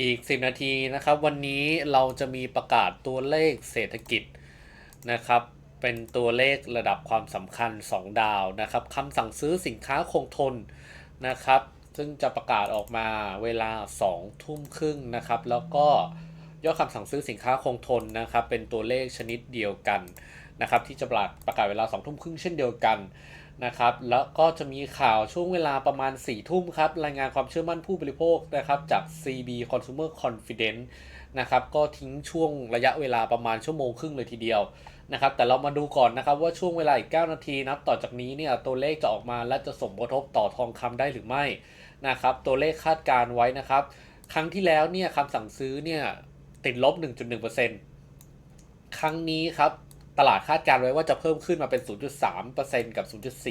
อีก 10 นาทีนะครับ วันนี้เราจะมีประกาศตัวเลขเศรษฐกิจนะครับ เป็นตัวเลขระดับความสำคัญ 2 ดาวนะครับคำสั่งซื้อสินค้าคงทนนะครับ ซึ่งจะประกาศออกมาเวลา 2 ทุ่มครึ่งนะครับ แล้วก็ยอดคำสั่งซื้อสินค้าคงทนนะครับ เป็นตัวเลขชนิดเดียวกันนะครับ ที่จะประกาศเวลา 2 ทุ่มครึ่งเช่นเดียวกัน นะครับ แล้วก็จะมีข่าวช่วงเวลาประมาณ4ี่ทุ่มครับ รายงานความเชื่อมั่นผู้บริโภคนะครับจาก CB Consumer Confidence นะครับก็ทิ้งช่วงระยะเวลาประมาณชั่วโมงครึ่งเลยทีเดียวนะครับแต่เรามาดูก่อนนะครับว่าช่วงเวลาอีก 9 นาทีนับต่อจากนี้เนี่ยตัวเลขจะออกมาและจะส่งผลกระทบต่อทองคำได้หรือไม่นะครับตัวเลขคาดการไว้นะครับ ครั้งที่แล้วเนี่ยคำสั่งซื้อเนี่ยติดลบ 1.1%ครั้งนี้ครับ ลาดคาดการไว้ว่าจะเพิ่มขึ้นมาเป็น 0.3%กับ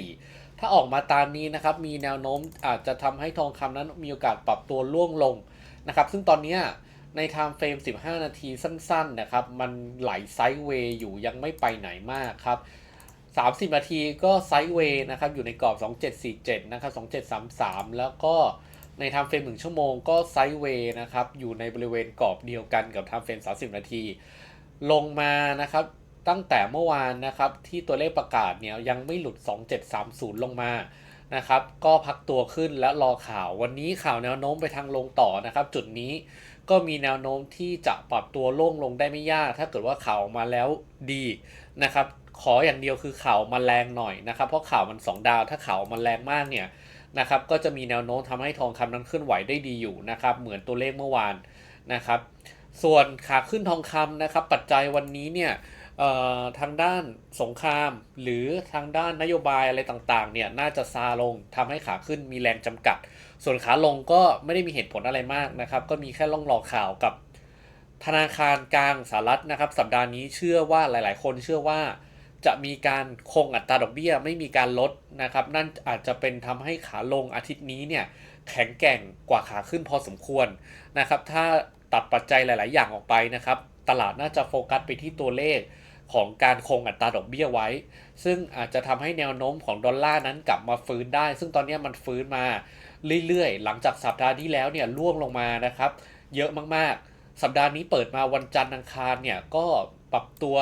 0.4 ถ้าออกมาตามนี้นะครับ มีแนวโน้มอาจจะทำให้ทองคำนั้นมีโอกาสปรับตัวล่วงลงนะครับ ซึ่งตอนนี้ในไทม์เฟรม15 นาทีสั้นๆนะครับ มันไหลไซด์เวย์อยู่ยังไม่ไปไหนมากครับ 30 นาทีก็ไซด์เวย์นะครับ อยู่ในกรอบ 2747 นะครับ 2733 แล้วก็ในไทม์เฟรม1ชั่วโมงก็ไซด์เวย์นะครับ อยู่ในบริเวณกรอบเดียวกันกับไทม์เฟรม30 นาที ลงมานะครับ ตั้งแต่เมื่อวานนะครับที่ตัวเลขประกาศเนี่ยยังไม่หลุด 2730 ลงมานะครับก็พักตัวขึ้นและรอข่าววันนี้ข่าวแนวโน้มไปทางลงต่อนะครับ จุดนี้ก็มีแนวโน้มที่จะปรับตัวล่งลงได้ไม่ยาก ถ้าเกิดว่าข่าวออกมาแล้วดีนะครับขออย่างเดียวคือข่าวมาแรงหน่อยนะครับ เพราะข่าวมัน 2 ดาว ถ้าข่าวมันแรงมากเนี่ยนะครับก็จะมีแนวโน้มทำให้ทองคำนั้นเคลื่อนไหวได้ดีอยู่นะครับเหมือนตัวเลขเมื่อวานนะครับ ส่วนขาขึ้นทองคำนะครับปัจจัยวันนี้เนี่ย ทางด้านสงคราม หรือทางด้านนโยบายอะไรต่างๆเนี่ยน่าจะซาลงทำให้ขาขึ้นมีแรงจำกัด ส่วนขาลงก็ไม่ได้มีเหตุผลอะไรมากนะครับ ก็มีแค่ล่องรอข่าวกับธนาคารกลางสหรัฐนะครับ สัปดาห์นี้เชื่อว่าหลาย ๆ คนเชื่อว่าจะมีการคงอัตราดอกเบี้ยไม่มีการลดนะครับ นั่นอาจจะเป็นทำให้ขาลงอาทิตย์นี้เนี่ยแข็งแกร่งกว่าขาขึ้นพอสมควรนะครับ ถ้าตัดปัจจัยหลาย ๆ อย่างออกไปนะครับ ตลาดน่าจะโฟกัสไปที่ตัวเลข ของการคงอัตราดอกเบี้ยไว้ ซึ่งอาจจะทำให้แนวโน้มของดอลลาร์นั้นกลับมาฟื้นได้ ซึ่งตอนนี้มันฟื้นมาเรื่อยๆ หลังจากสัปดาห์ที่แล้วเนี่ยล่วงลงมานะครับ เยอะมากๆ สัปดาห์นี้เปิดมาวันจันทร์อังคารเนี่ยก็ปรับตัว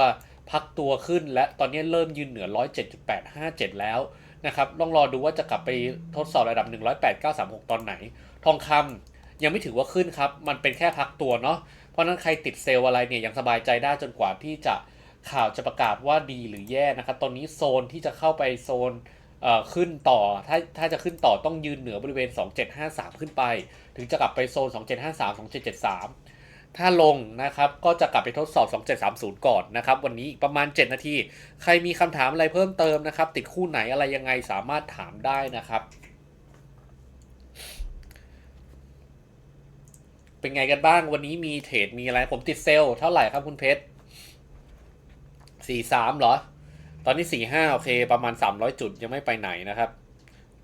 พักตัวขึ้น และตอนนี้เริ่มยืนเหนือ 107.857 แล้วนะครับลองรอดูว่าจะกลับไปทดสอบระดับ 108,936 ตอนไหน ทองคำยังไม่ถือว่าขึ้นครับ มันเป็นแค่พักตัวเนาะ เพราะนั้นใครติดเซลล์อะไรเนี่ยยังสบายใจได้จนกว่าที่จะ ข่าวจะประกาศว่าดีหรือแย่นะครับ ตอนนี้โซนที่จะเข้าไปโซนขึ้นต่อ ถ้าถ้าจะขึ้นต่อต้องยืนเหนือบริเวณ 2753 ขึ้นไป ถึงจะกลับไปโซน 2753 2773 ถ้าลงนะครับก็จะกลับไปทดสอบ 2730 ก่อนนะครับ วันนี้อีกประมาณ 7 นาที ใครมีคำถามอะไรเพิ่มเติมนะครับ ติดคู่ไหนอะไรยังไงสามารถถามได้นะครับ เป็นไงกันบ้างวันนี้มีเทรดมีอะไรผมติดเซลล์เท่าไหร่ครับคุณเพชร สี่สามเหรอ ตอนนี้สี่ห้าโอเคประมาณสามร้อยจุดยังไม่ไปไหนนะครับ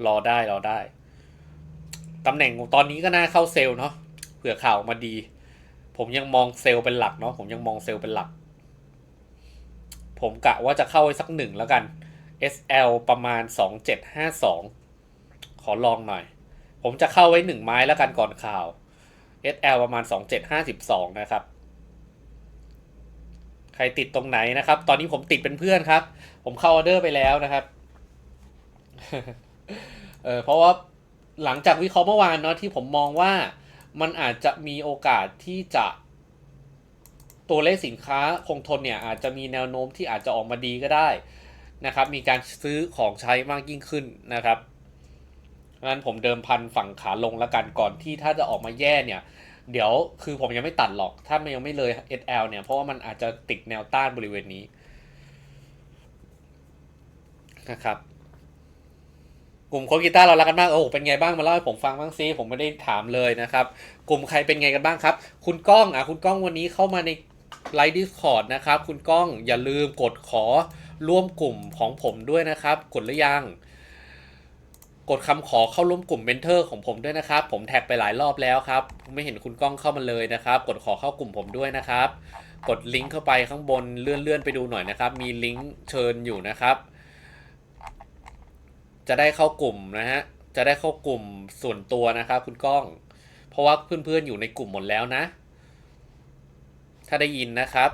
รอได้รอได้ตำแหน่งตอนนี้ก็น่าเข้าเซลล์เนาะเผื่อข่าวมาดี ผมยังมองเซลล์เป็นหลักเนาะผมยังมองเซลล์เป็นหลัก ผมกะว่าจะเข้าไว้สักหนึ่งแล้วกัน SL ประมาณสองเจ็ดห้าสองขอลองหน่อย ผมจะเข้าไว้หนึ่งไม้แล้วกันก่อนข่าว SL ประมาณสองเจ็ดห้าสิบสองนะครับ ใครติดตรงไหนนะครับ ตอนนี้ผมติดเป็นเพื่อนครับ ผมเข้าออเดอร์ไปแล้วนะครับ เออเพราะว่าหลังจากวิเคราะห์เมื่อวานเนาะที่ผมมองว่ามันอาจจะมีโอกาสที่จะตัวเลขสินค้าคงทนเนี่ยอาจจะมีแนวโน้มที่อาจจะออกมาดีก็ได้นะครับ มีการซื้อของใช้มากยิ่งขึ้นนะครับงั้นผมเดิมพันฝั่งขาลงแล้วกันก่อนที่ถ้าจะออกมาแย่เนี่ย เดี๋ยวคือผมยังไม่ตัดหรอก ถ้ามันยังไม่เลย SL เนี่ย เพราะว่ามันอาจจะติดแนวต้านบริเวณนี้นะครับกลุ่มโคกีตาร์เรารักกันมากโอ้เป็นไงบ้างมาเล่าให้ผมฟังบ้างซิผมไม่ได้ถามเลยนะครับ กลุ่มใครเป็นไงกันบ้างครับ คุณก้องอะคุณก้องวันนี้เข้ามาในไลฟ์ดิสคอร์ดนะครับ คุณก้องอย่าลืมกดขอร่วมกลุ่มของผมด้วยนะครับ กดหรือยัง กดคำขอเข้าร่วมกลุ่มเมนเทอร์ของผมด้วยนะครับ ผมแท็กไปหลายรอบแล้วครับ ไม่เห็นคุณก้องเข้ามาเลยนะครับ กดขอเข้ากลุ่มผมด้วยนะครับ กดลิงก์เข้าไปข้างบนเลื่อนเลื่อนไปดูหน่อยนะครับ มีลิงก์เชิญอยู่นะครับ จะได้เข้ากลุ่มนะฮะ จะได้เข้ากลุ่มส่วนตัวนะครับ คุณก้อง เพราะว่าเพื่อนๆอยู่ในกลุ่มหมดแล้วนะ ถ้าได้ยินนะครับ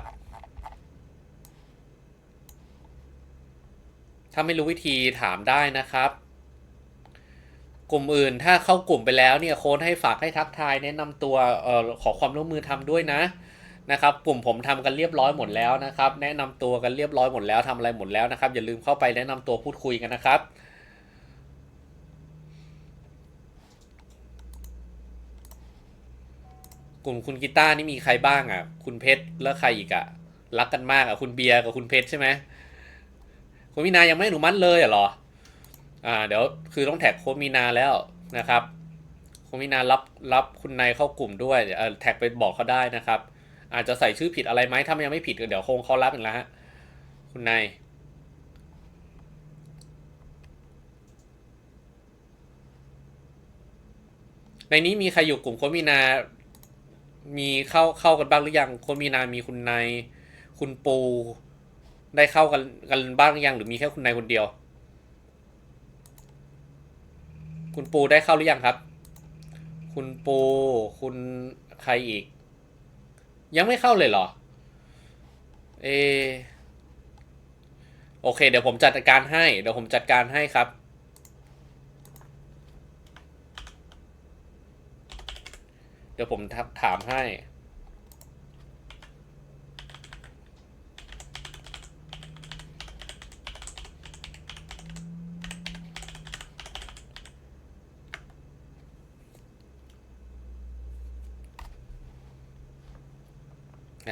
ถ้าไม่รู้วิธีถามได้นะครับ กลุ่มอื่น ถ้าเข้ากลุ่มไปแล้วเนี่ยโค้ดให้ฝากให้ทักทายแนะนำตัวเอ่อขอความร่วมมือทำด้วยนะนะครับกลุ่มผมทำกันเรียบร้อยหมดแล้วนะครับ แนะนำตัวกันเรียบร้อยหมดแล้วทำอะไรหมดแล้วนะครับ อย่าลืมเข้าไปแนะนำตัวพูดคุยกันนะครับกลุ่มคุณกีตาร์นี่มีใครบ้างอะ คุณเพชรแล้วใครอีกอะ รักกันมากอะ คุณเบียร์กับคุณเพชรใช่ไหมคุณมีนายังไม่อนุมัติเลยเหรอ อ่าเดี๋ยวคือต้องแท็กโคมีนาแล้วนะครับโคมีนารับรับคุณนายเข้ากลุ่มด้วยเดี๋ยวเอ่อแท็กไปบอกเขาได้นะครับ อาจจะใส่ชื่อผิดอะไรไหมถ้ามันยังไม่ผิดก็เดี๋ยวคงเขารับอีกแล้วฮะคุณนายในนี้มีใครอยู่กลุ่มโคมีนา มีเข้าเข้ากันบ้างหรือยังโคมีนามีคุณนายคุณปู ได้เข้ากันกันบ้างหรือยังหรือมีแค่คุณนายคนเดียว คุณปูได้เข้าหรือยังครับ คุณปู คุณใครอีก ยังไม่เข้าเลยเหรอ เอ โอเค เดี๋ยวผมจัดการให้ เดี๋ยวผมจัดการให้ครับ เดี๋ยวผมถามให้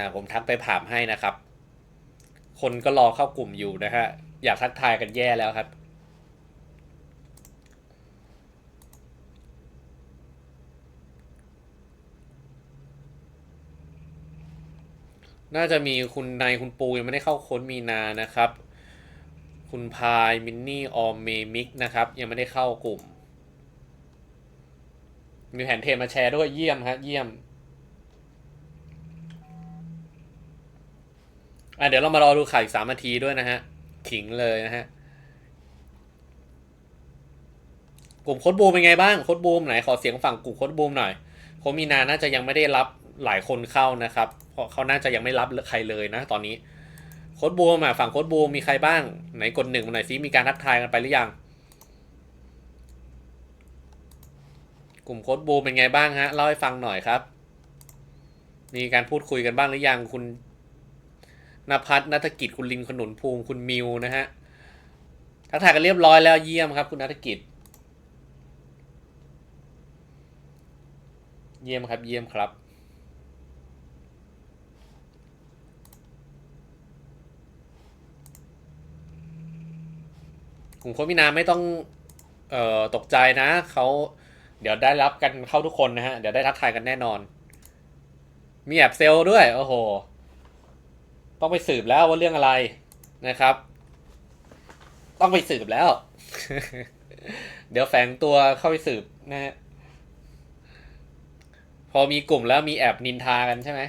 อ่าผมทักไปถามให้นะครับ คนก็รอเข้ากลุ่มอยู่นะฮะ อยากทักทายกันแย่แล้วครับ น่าจะมีคุณนายคุณปูยังไม่ได้เข้าค้ดมีนานะครับ คุณพายมินนี่ออมเมมิกนะครับ ยังไม่ได้เข้ากลุ่ม มีแผนเทมาแชร์ด้วยเยี่ยมครับเยี่ยม อะเดี๋ยวเรามารอดูข่าวอีกสามนาทีด้วยนะฮะ ขิงเลยนะฮะ กลุ่มโค้ดบูมเป็นไงบ้าง โค้ดบูมไหน ขอเสียงฝั่งกลุ่มโค้ดบูมหน่อย โคมีนาน่าจะยังไม่ได้รับหลายคนเข้านะครับ เพราะเขาน่าจะยังไม่รับใครเลยนะ ตอนนี้ โค้ดบูมอะฝั่งโค้ดบูมมีใครบ้าง ไหนกดหนึ่งมาหน่อยซิ มีการทักทายกันไปหรือยัง กลุ่มโค้ดบูมเป็นไงบ้างฮะ เล่าให้ฟังหน่อยครับ มีการพูดคุยกันบ้างหรือยัง คุณ นภัสนัฐกิจคุณลินขนุนภูมิคุณมิวนะฮะทักทายกันเรียบร้อยแล้วเยี่ยมครับ คุณนัฐกิจ เยี่ยมครับ เยี่ยมครับกลุ่มโค้ชมินาไม่ต้องเอ่อตกใจนะเขาเดี๋ยวได้รับกันเข้าทุกคนนะฮะ เดี๋ยวได้ทักทายกันแน่นอน มีแอบเซลล์ด้วย โอ้โห ต้องไปสืบแล้วว่าเรื่องอะไรนะครับ ต้องไปสืบแล้ว เดี๋ยวแฝงตัวเข้าไปสืบนะฮะพอมีกลุ่มแล้วมีแอบนินทากันใช่ไหม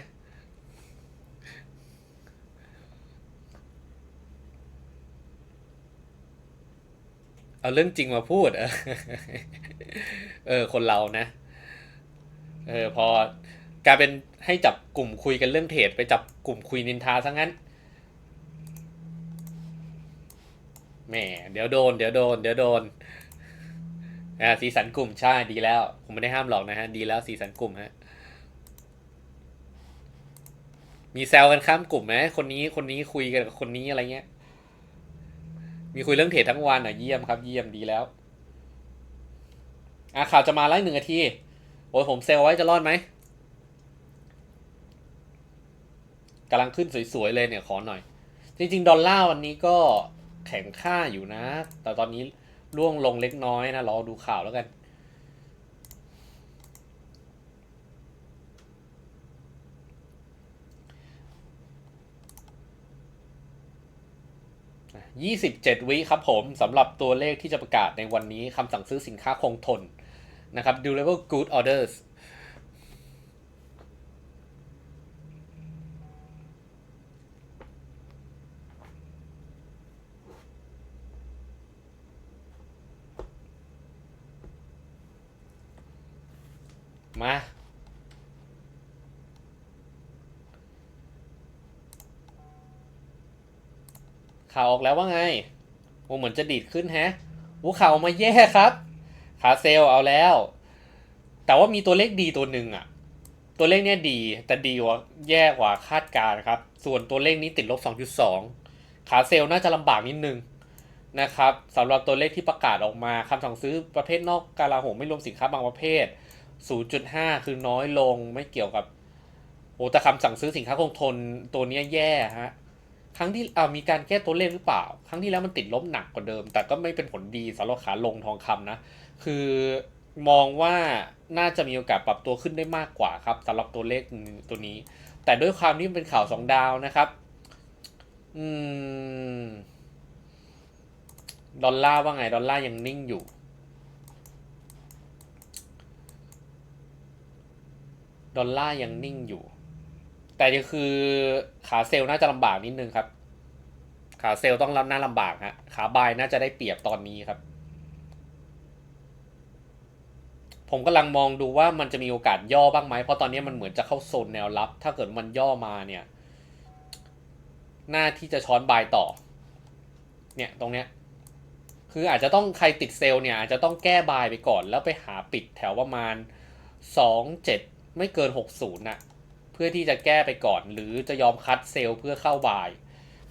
เอาเรื่องจริงมาพูด เออเออคนเรานะ เออ พอกลายเป็น ให้จับกลุ่มคุยกันเรื่องเทรดไปจับกลุ่มคุยนินทาซะงั้นแหมเดี๋ยวโดน เดี๋ยวโดน เดี๋ยวโดนอ่าสีสันกลุ่มใช่ดีแล้ว ผมไม่ได้ห้ามหรอกนะฮะ ดีแล้วสีสันกลุ่มฮะมีแซวกันข้ามกลุ่มไหมคนนี้คนนี้คุยกันกับคนนี้อะไรเงี้ย มีคุยเรื่องเทรดทั้งวันอะเยี่ยมครับ เยี่ยมดีแล้วอะข่าวจะมาไล่หนึ่งนาทีโอ้ยผมเซลไว้จะรอดไหม กำลังขึ้นสวยๆเลยเนี่ยขอหน่อย จริงๆ ดอลลาร์วันนี้ก็แข็งค่าอยู่นะ แต่ตอนนี้ร่วงลงเล็กน้อยนะ รอดูข่าวแล้วกัน 27 วิครับผมสำหรับตัวเลขที่จะประกาศในวันนี้คำสั่งซื้อสินค้าคงทนนะครับ durable good orders มา ข่าวออกแล้วว่าไงโอ้เหมือนจะดีดขึ้นแฮะโอ้ข่าวมาแย่ครับ ขาเซลเอาแล้ว แต่ว่ามีตัวเลขดีตัวหนึ่งอะตัวเลขเนี้ยดี แต่ดีกว่าแย่กว่าคาดการครับ ส่วนตัวเลขนี้ติดลบ 2.2 ขาเซลน่าจะลำบากนิดนึงนะครับสำหรับตัวเลขที่ประกาศออกมาคำสั่งซื้อประเภทนอกกาลาโหมไม่รวมสินค้าบางประเภท 0.5 คือน้อยลงไม่เกี่ยวกับโอ้แต่คำสั่งซื้อสินค้าคงทนตัวนี้แย่ฮะครั้งที่เอามีการแก้ตัวเลขหรือเปล่า ครั้งที่แล้วมันติดลบหนักกว่าเดิม แต่ก็ไม่เป็นผลดีสำหรับขาลงทองคำนะ คือมองว่าน่าจะมีโอกาสปรับตัวขึ้นได้มากกว่าครับสำหรับตัวเลขตัวนี้ แต่ด้วยความที่มันเป็นข่าวสองดาวนะครับ อืม ดอลลาร์ว่าไง ดอลลาร์ยังนิ่งอยู่ ดอลลาร์ยังนิ่งอยู่ แต่ก็คือขาเซลล์น่าจะลำบากนิดนึงครับ ขาเซลล์ต้องรับหน้าลำบากฮะขาบายน่าจะได้เปรียบตอนนี้ครับ ผมกำลังมองดูว่ามันจะมีโอกาสย่อบ้างไหมเพราะตอนนี้มันเหมือนจะเข้าโซนแนวรับ ถ้าเกิดมันย่อมาเนี่ยหน้าที่จะช้อนบายต่อ เนี่ยตรงเนี้ย คืออาจจะต้องใครติดเซลล์เนี่ยอาจจะต้องแก้บายไปก่อนแล้วไปหาปิดแถวประมาณสองเจ็ด ไม่เกินหกศูนย์น่ะเพื่อที่จะแก้ไปก่อน หรือจะยอมคัดเซลล์เพื่อเข้าบาย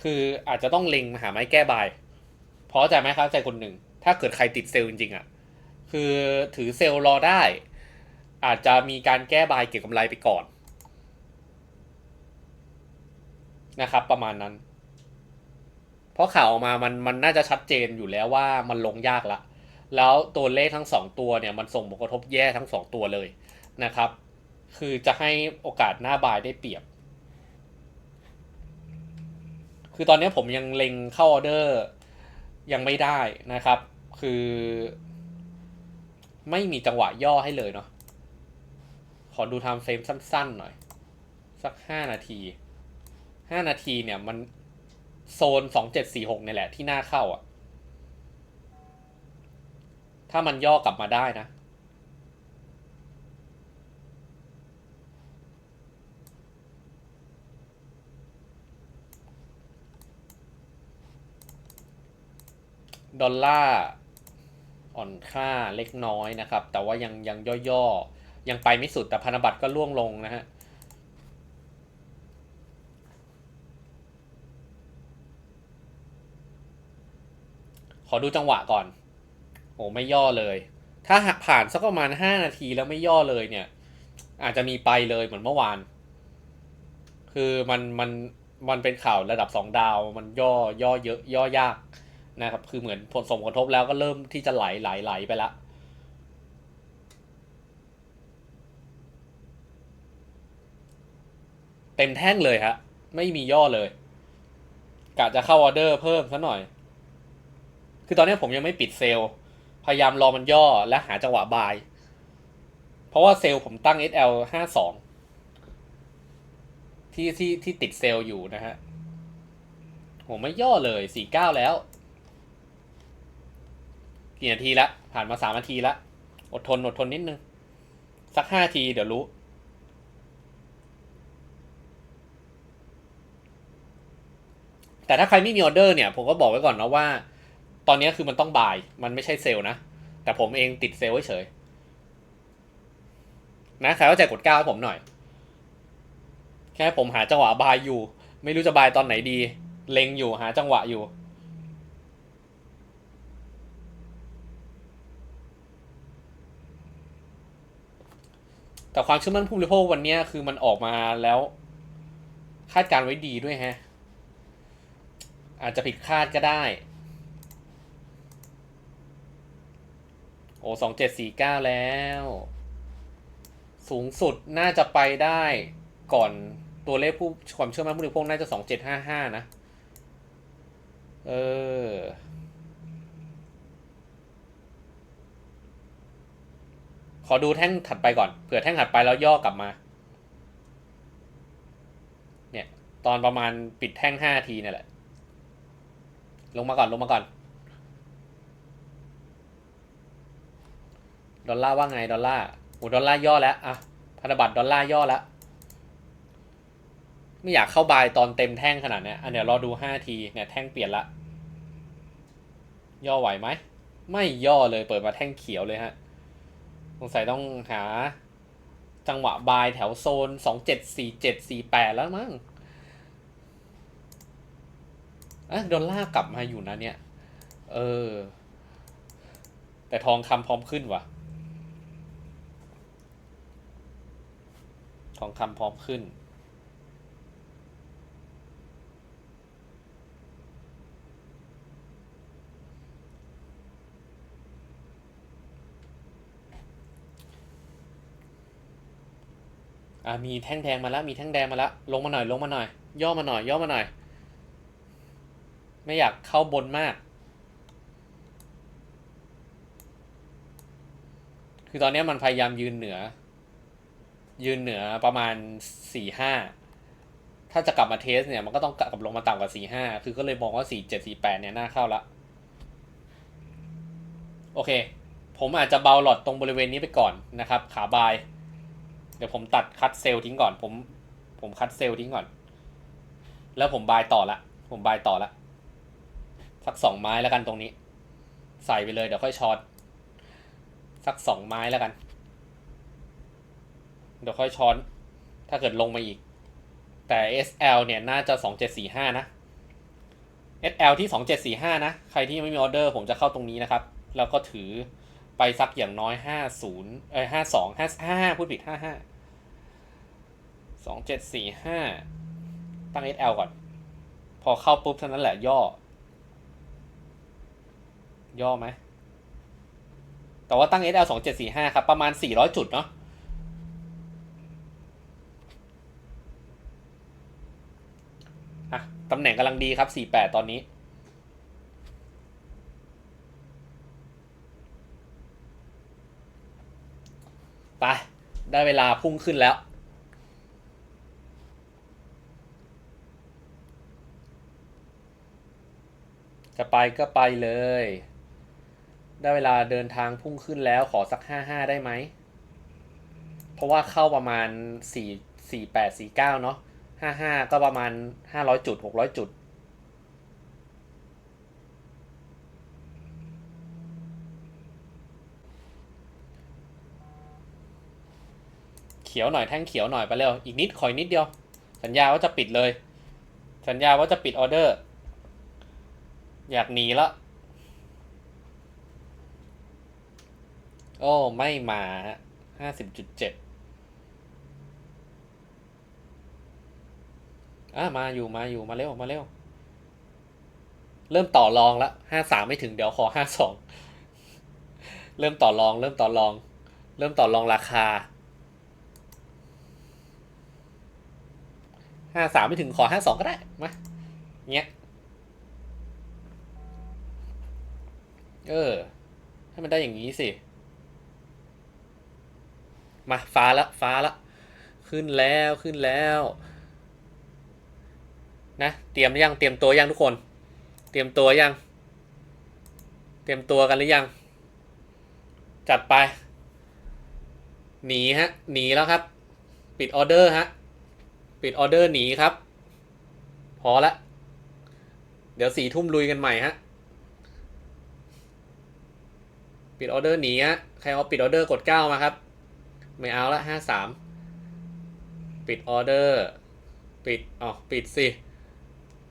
คืออาจจะต้องเล็งหาไม้แก้บาย เพราะใจไหมครับใจคนหนึ่ง ถ้าเกิดใครติดเซลล์จริงๆอะ คือถือเซลล์รอได้ อาจจะมีการแก้บายเก็บกำไรไปก่อนนะครับ ประมาณนั้น เพราะข่าวออกมามันมันน่าจะชัดเจนอยู่แล้วว่ามันลงยากละ แล้วตัวเลขทั้งสองตัวเนี่ยมันส่งผลกระทบแย่ทั้งสองตัวเลยนะครับ คือจะให้โอกาสหน้าบายได้เปรียบ คือตอนนี้ผมยังเล็งเข้าออเดอร์ยังไม่ได้นะครับ คือ ไม่มีจังหวะย่อให้เลยเนาะ ขอดูทม์เฟรมสั้นๆหน่อย สักห้านาที ห้านาทีเนี่ยมันโซนสองเจ็ดสี่หกนี่แหละที่น่าเข้าอะ่ะถ้ามันย่อกลับมาได้นะ ดอลลาร์อ่อนค่าเล็กน้อยนะครับ แต่ว่ายังยังย่อๆ ยังไปไม่สุดแต่พันธบัตรก็ล่วงลงนะฮะขอดูจังหวะก่อน โอ้ไม่ย่อเลย ถ้าหากผ่านสักประมาณ 5 นาทีแล้วไม่ย่อเลยเนี่ย อาจจะมีไปเลยเหมือนเมื่อวาน คือมันมันมันเป็นข่าวระดับ 2 ดาว มันย่อย่อเยอะย่อยาก นะครับ คือเหมือนผลสมกระทบแล้วก็เริ่มที่จะไหลไหลไหลไปละเต็มแท่งเลยฮะ ไม่มีย่อเลยกะจะเข้าออเดอร์เพิ่มซะหน่อย คือตอนนี้ผมยังไม่ปิดเซลล์ พยายามรอมันย่อและหาจังหวะบาย เพราะว่าเซลล์ผมตั้ง SL ห้าสองที่ที่ที่ติดเซลล์อยู่นะฮะผมไม่ย่อเลยสี่เก้าแล้ว กี่นาทีละผ่านมาสามนาทีละอดทนอดทนนิดนึง สักห้าทีเดี๋ยวรู้ แต่ถ้าใครไม่มีออเดอร์เนี่ย ผมก็บอกไว้ก่อนนะว่า ตอนนี้คือมันต้องบาย มันไม่ใช่เซลล์นะ แต่ผมเองติดเซลล์เฉยนะใครเข้าใจกดก้าวให้ผมหน่อย แค่ผมหาจังหวะบายอยู่ ไม่รู้จะบายตอนไหนดี เล็งอยู่หาจังหวะอยู่ แต่ความเชื่อมั่นผู้บริโภควันนี้คือมันออกมาแล้ว คาดการไว้ดีด้วยฮะ อาจจะผิดคาดก็ได้ โอ้สองเจ็ดสี่เก้าแล้ว สูงสุดน่าจะไปได้ก่อนตัวเลขผู้ความเชื่อมั่นผู้บริโภคน่าจะสองเจ็ดห้าห้านะ เออ อดูแท่งถัดไปก่อน เผื่อแท่งถัดไปแล้วย่อกลับมา เนี่ย ตอนประมาณปิดแท่งห้าทีเนี่ยแหละ ลงมาก่อนลงมาก่อน ดอลลาร์ว่าไงดอลลาร์โอ้ดอลลาร์ย่อแล้วอะพันธบัตรดอลลาร์ย่อแล้ว ไม่อยากเข้าบายตอนเต็มแท่งขนาดนี้อันเดี๋ยวรอดูห้าที เนี่ยแท่งเปลี่ยนละ ย่อไหวไหม ไม่ย่อเลยเปิดมาแท่งเขียวเลยฮะ สงสัยต้องหา จังหวะบายแถวโซนสองเจ็ดสี่เจ็ดสี่แปดแล้วมั้งอะดอลลาร์กลับมาอยู่นะเนี่ย เออ แต่ทองคำพร้อมขึ้นว่ะ ทองคำพร้อมขึ้น อ่ามีแท่งแดงมาแล้วมีแท่งแดงมาแล้วลงมาหน่อยลงมาหน่อย ย่อมาหน่อย ย่อมาหน่อย ไม่อยากเข้าบนมาก คือตอนนี้มันพยายามยืนเหนือ ยืนเหนือประมาณสี่ห้าถ้าจะกลับมาเทสเนี่ยมันก็ต้องกลับลงมาต่ำกว่าสี่ห้าคือก็เลยมองว่าสี่เจ็ดสี่แปดเนี่ยน่าเข้าละโอเค ผมอาจจะเบาหลอดตรงบริเวณนี้ไปก่อนนะครับ ขาบาย เดี๋ยวผมตัดคัดเซลล์ทิ้งก่อน ผม ผมคัดเซลล์ทิ้งก่อน แล้วผมบายต่อละ ผมบายต่อละสักสองไม้แล้วกันตรงนี้ ใส่ไปเลยเดี๋ยวค่อยช็อตสักสองไม้แล้วกัน เดี๋ยวค่อยช้อน ถ้าเกิดลงมาอีก แต่ SL เนี่ยน่าจะ2745นะ SL ที่2745นะ ใครที่ยังไม่มีออเดอร์ผมจะเข้าตรงนี้นะครับ แล้วก็ถือไปสักอย่างน้อย50เอ้ย52 55พูดผิด 55 2745ตั้ง SL ก่อน พอเข้าปุ๊บเท่านั้นแหละย่อ ย่อไหม แต่ว่าตั้ง SL 2745 ครับ ประมาณ 400 จุดเนาะอะตำแหน่งกำลังดีครับ 48 ตอนนี้ ไป ได้เวลาพุ่งขึ้นแล้ว จะไปก็ไปเลย ได้เวลาเดินทางพุ่งขึ้นแล้วขอสักห้าห้าได้ไหม เพราะว่าเข้าประมาณสี่สี่แปดสี่เก้าเนาะห้าห้าก็ประมาณห้าร้อยจุดหกร้อยจุดเขียวหน่อยแท่งเขียวหน่อยไปเร็วอีกนิดขออีกนิดเดียว สัญญาว่าจะปิดเลย สัญญาว่าจะปิดออเดอร์ อยากหนีละ โอ้ ไม่มาฮะห้าสิบจุดเจ็ดอะมาอยู่มาอยู่มาเร็วมาเร็ว เริ่มต่อรองละห้าสามไม่ถึงเดี๋ยวขอห้าสองเริ่มต่อรอง เริ่มต่อรอง เริ่มต่อรองราคาห้าสามไม่ถึงขอห้าสองก็ได้มาเงี้ย เออ ให้มันได้อย่างนี้สิ มาฟ้าละฟ้าละ ขึ้นแล้วขึ้นแล้ว นะ เตรียมยังเตรียมตัวยังทุกคน เตรียมตัวยัง เตรียมตัวกันหรือยัง จัดไป หนีฮะ หนีแล้วครับ ปิดออเดอร์ฮะ ปิดออเดอร์หนีครับ พอละ เดี๋ยวสี่ทุ่มลุยกันใหม่ฮะ ปิดออเดอร์หนีฮะใครเอาปิดออเดอร์กดเก้ามาครับ ไม่เอาละห้าสามปิดออเดอร์ ปิดอ๋อปิดสิ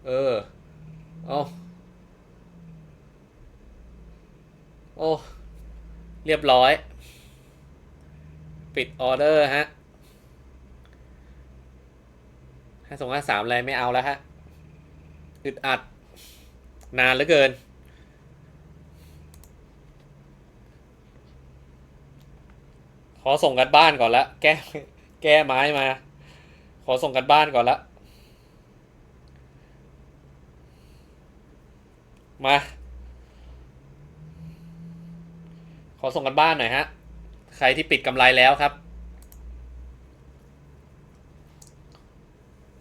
เออเอาโอ้ เรียบร้อย ปิดออเดอร์ฮะห้าสองห้าสามอะไรไม่เอาแล้วฮะ อึดอัด นานเหลือเกิน ขอส่งกันบ้านก่อนละ แก้ แก้ไม้มา ขอส่งกันบ้านก่อนละ มา ขอส่งกันบ้านหน่อยฮะ ใครที่ปิดกำไรแล้วครับ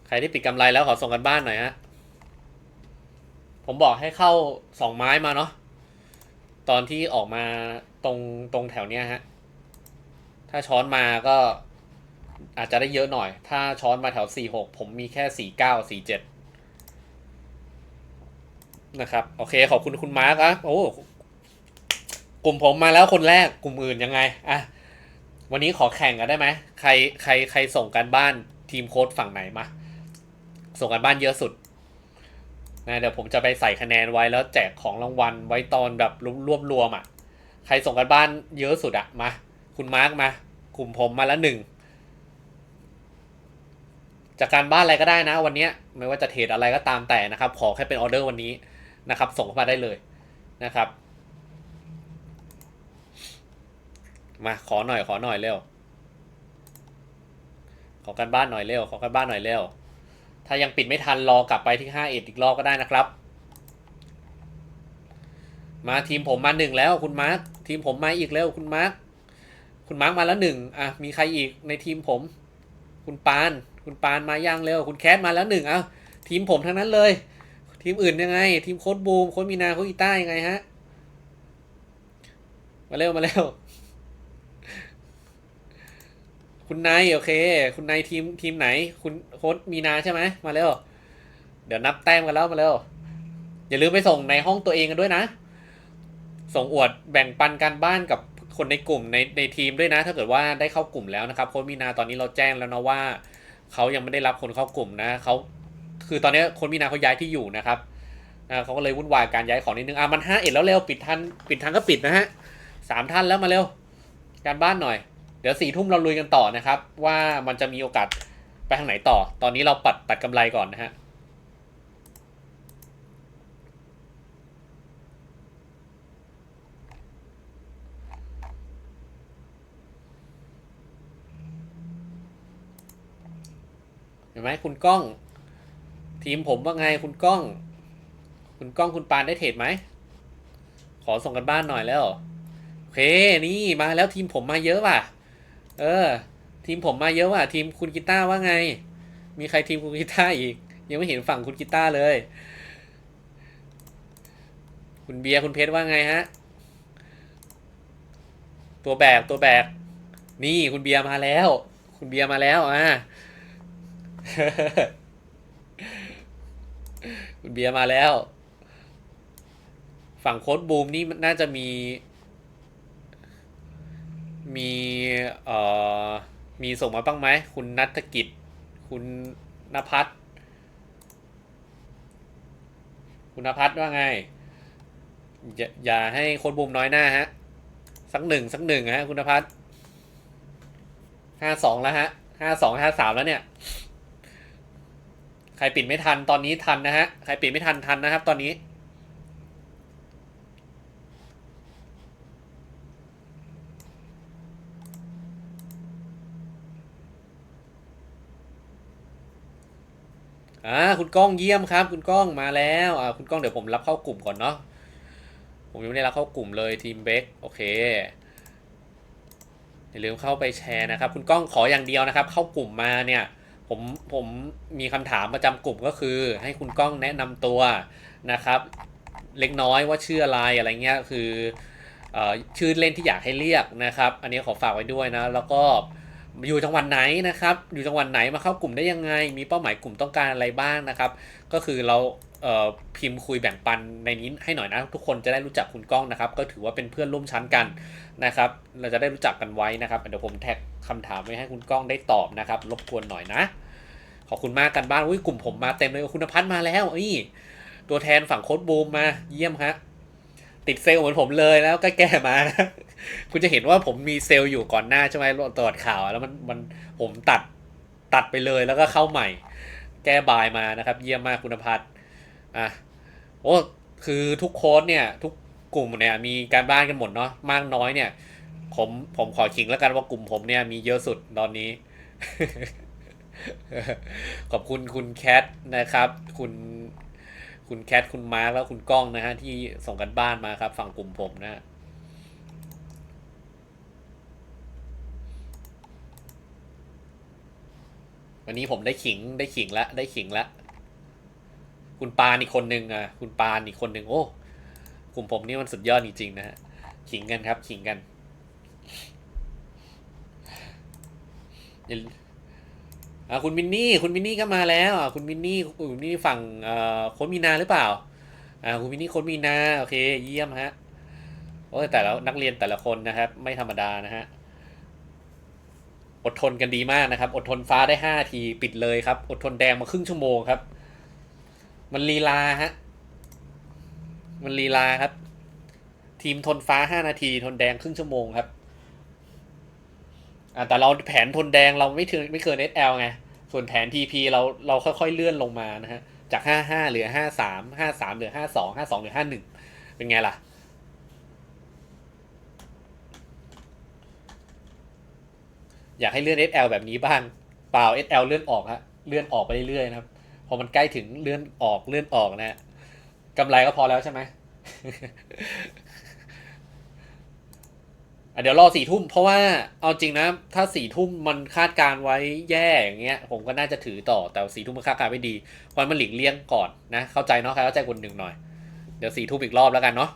ใครที่ปิดกำไรแล้วขอส่งกันบ้านหน่อยฮะ ผมบอกให้เข้าสองไม้มาเนาะ ตอนที่ออกมาตรงตรงแถวเนี้ยฮะ ถ้าช้อนมาก็อาจจะได้เยอะหน่อย ถ้าช้อนมาแถวสี่หกผมมีแค่สี่เก้าสี่เจ็ดนะครับ โอเค ขอบคุณคุณมาร์กอะโอ้ กลุ่มผมมาแล้วคนแรก กลุ่มอื่นยังไง อะ วันนี้ขอแข่งกันได้ไหม ใคร ใคร ใครส่งกันบ้านทีมโค้ดฝั่งไหนมา ส่งกันบ้านเยอะสุด นะเดี๋ยวผมจะไปใส่คะแนนไว้แล้วแจกของรางวัลไว้ตอนแบบรวบรวมอะ ใครส่งกันบ้านเยอะสุดอะมา คุณมาร์กมา กลุ่มผมมาแล้วหนึ่งจากการบ้านอะไรก็ได้นะ วันนี้ไม่ว่าจะเทรดอะไรก็ตามแต่นะครับ ขอแค่เป็นออเดอร์วันนี้นะครับ ส่งเข้ามาได้เลยนะครับ มาขอหน่อยขอหน่อยเร็ว ขอกันบ้านหน่อยเร็ว ขอกันบ้านหน่อยเร็ว ถ้ายังปิดไม่ทันรอกลับไปที่5เอ็ดอีกรอบก็ได้นะครับ มาทีมผมมาหนึ่งแล้วคุณมาร์คทีมผมมาอีกแล้วคุณมาร์ค คุณมาร์คมาแล้วหนึ่งอะมีใครอีกในทีมผม คุณปาน คุณปานมาย่างเร็ว คุณแคทมาแล้วหนึ่งอ้าทีมผมทั้งนั้นเลย ทีมอื่นยังไง ทีมโค้ดบูมโค้ดมีนาโค้ดอีต้ายังไงฮะ มาเร็วมาเร็วคุณนายโอเค คุณนายทีมทีมไหน คุณโค้ดมีนาใช่ไหมมาเร็วเดี๋ยวนับแต้มกันแล้วมาเร็วอย่าลืมไปส่งในห้องตัวเองกันด้วยนะ ส่งอวดแบ่งปันการบ้านกับ คนในกลุ่มในในทีมด้วยนะ ถ้าเกิดว่าได้เข้ากลุ่มแล้วนะครับโค้ดมีนาตอนนี้เราแจ้งแล้วนะว่าเขายังไม่ได้รับคนเข้ากลุ่มนะเขาคือตอนนี้คนมีนาเขาย้ายที่อยู่นะครับนะเขาก็เลยวุ่นวายการย้ายของนิดนึงอะมันห้าเอ็ดแล้วเร็วปิดทันปิดทันก็ปิดนะฮะสามท่านแล้วมาเร็ว การบ้านหน่อย เดี๋ยวสี่ทุ่มเราลุยกันต่อนะครับ ว่ามันจะมีโอกาสไปทางไหนต่อ ตอนนี้เราปัดตัดกำไรก่อนนะฮะ ห็นไหมคุณก้อง ทีมผมว่าไงคุณก้อง คุณก้องคุณปานได้เทรดไหม ขอส่งกันบ้านหน่อยแล้ว โอเค นี่มาแล้วทีมผมมาเยอะว่ะ เออ ทีมผมมาเยอะว่ะ ทีมคุณกีตาร์ว่าไง มีใครทีมคุณกีตาร์อีก ยังไม่เห็นฝั่งคุณกีตาร์เลย คุณเบียร์คุณเพชรว่าไงฮะ ตัวแบกตัวแบกนี่คุณเบียร์มาแล้ว คุณเบียร์มาแล้วอะ คุณเบียร์มาแล้ว ฝั่งโค้ดบูมนี่น่าจะมี มีเอ่อมีส่งมาบ้างไหม คุณนัฐกิจ คุณนภัสคุณนภัสว่าไง อย่าอย่าให้โค้ดบูมน้อยหน้าฮะ สักหนึ่งสักหนึ่งฮะ คุณนภัสห้าสองแล้วฮะห้าสองห้าสามแล้วเนี่ย ใครปิดไม่ทันตอนนี้ทันนะฮะ ใครปิดไม่ทันทันนะครับ ตอนนี้ อ่าคุณก้องเยี่ยมครับ คุณก้องมาแล้วอ่าคุณก้องเดี๋ยวผมรับเข้ากลุ่มก่อนเนาะผมยังไม่ได้รับเข้ากลุ่มเลยทีมเบคโอเคอย่าลืมเข้าไปแชร์นะครับ คุณก้องขออย่างเดียวนะครับ เข้ากลุ่มมาเนี่ย ผมผมมีคำถามประจำกลุ่มก็คือ ให้คุณก้องแนะนำตัวนะครับ เล็กน้อยว่าชื่ออะไรอะไรเงี้ยคืออชื่อเล่นที่อยากให้เรียกนะครับ อันนี้ขอฝากไว้ด้วยนะ แล้วก็อยู่จังหวัดไหนนะครับ อยู่จังหวัดไหนมาเข้ากลุ่มได้ยังไง มีเป้าหมายกลุ่มต้องการอะไรบ้างนะครับ ก็คือเรา พิมพ์คุยแบ่งปันในนี้ให้หน่อยนะ ทุกคนจะได้รู้จักคุณก้องนะครับ ก็ถือว่าเป็นเพื่อนร่วมชั้นกันนะครับ เราจะได้รู้จักกันไว้นะครับเดี๋ยวผมแท็กคำถามไว้ให้คุณก้องได้ตอบนะครับ รบกวนหน่อยนะ ขอบคุณมากกันบ้านอุ้ยกลุ่มผมมาเต็มเลยคุณพัฒน์มาแล้วนี่ตัวแทนฝั่งโค้ดบูมมาเยี่ยมฮะติดเซลล์เหมือนผมเลยแล้วก็แก้มานะคุณจะเห็นว่าผมมีเซลล์อยู่ก่อนหน้าใช่ไหมตรวจข่าว แล้วมันมันผมตัดตัดไปเลยแล้วก็เข้าใหม่ แก้บายมานะครับ เยี่ยมมากคุณพัฒน์ อะโอ้คือทุกโค้ดเนี่ย ทุกกลุ่มเนี่ยมีการบ้านกันหมดเนาะมากน้อยเนี่ย ผมผมขอขิงแล้วกันว่ากลุ่มผมเนี่ยมีเยอะสุดตอนนี้ ขอบคุณคุณแคทนะครับ คุณคุณแคทคุณมาร์คแล้วคุณก้องนะฮะที่ส่งกันบ้านมาครับ ฝั่งกลุ่มผมนะฮะวันนี้ผมได้ขิงได้ขิงละได้ขิงละ คุณปานอีกคนนึงอะคุณปานอีกคนนึงโอ้กลุ่มผมนี่มันสุดยอดจริงๆนะฮะขิงกันครับขิงกันอ่าคุณมินนี่คุณมินนี่ก็มาแล้วอ่าคุณมินนี่คุณมินนี่ฝั่งเอ่อโค้ดมีนาหรือเปล่าอ่าคุณมินนี่โค้ดมีนาโอเค เยี่ยมฮะโอ้แต่ละนักเรียนแต่ละคนนะครับ ไม่ธรรมดานะฮะอดทนกันดีมากนะครับ อดทนฟ้าได้ห้าทีปิดเลยครับ อดทนแดงมาครึ่งชั่วโมงครับ มันลีลาฮะ มันลีลาครับ ทีมทนฟ้าห้านาที ทนแดงครึ่งชั่วโมงครับอแต่เราแผนทนแดงเราไม่ถึงไม่เกิน SL ไง ส่วนแผน TP เราเราค่อยๆเลื่อนลงมานะฮะ จาก 55 เหลือ 53 53 เหลือ 52 52 เหลือ 51 เป็นไงล่ะ อยากให้เลื่อน SL แบบนี้บ้าง เปล่า SL เลื่อนออกฮะ เลื่อนออกไปเรื่อยๆนะครับ พอมันใกล้ถึงเลื่อนออกเลื่อนออกนะฮะกำไรก็พอแล้วใช่ไหม อะเดี๋ยวรอสี่ทุ่มเพราะว่าเอาจริงนะ ถ้าสี่ทุ่มมันคาดการไว้แย่อย่างเงี้ย ผมก็น่าจะถือต่อแต่สี่ทุ่มมันคาดการไม่ดีเพราะมันหลีกเลี่ยงก่อนนะ เข้าใจเนาะใครเข้าใจคนหนึ่งหน่อย เดี๋ยวสี่ทุ่มอีกรอบแล้วกันเนาะ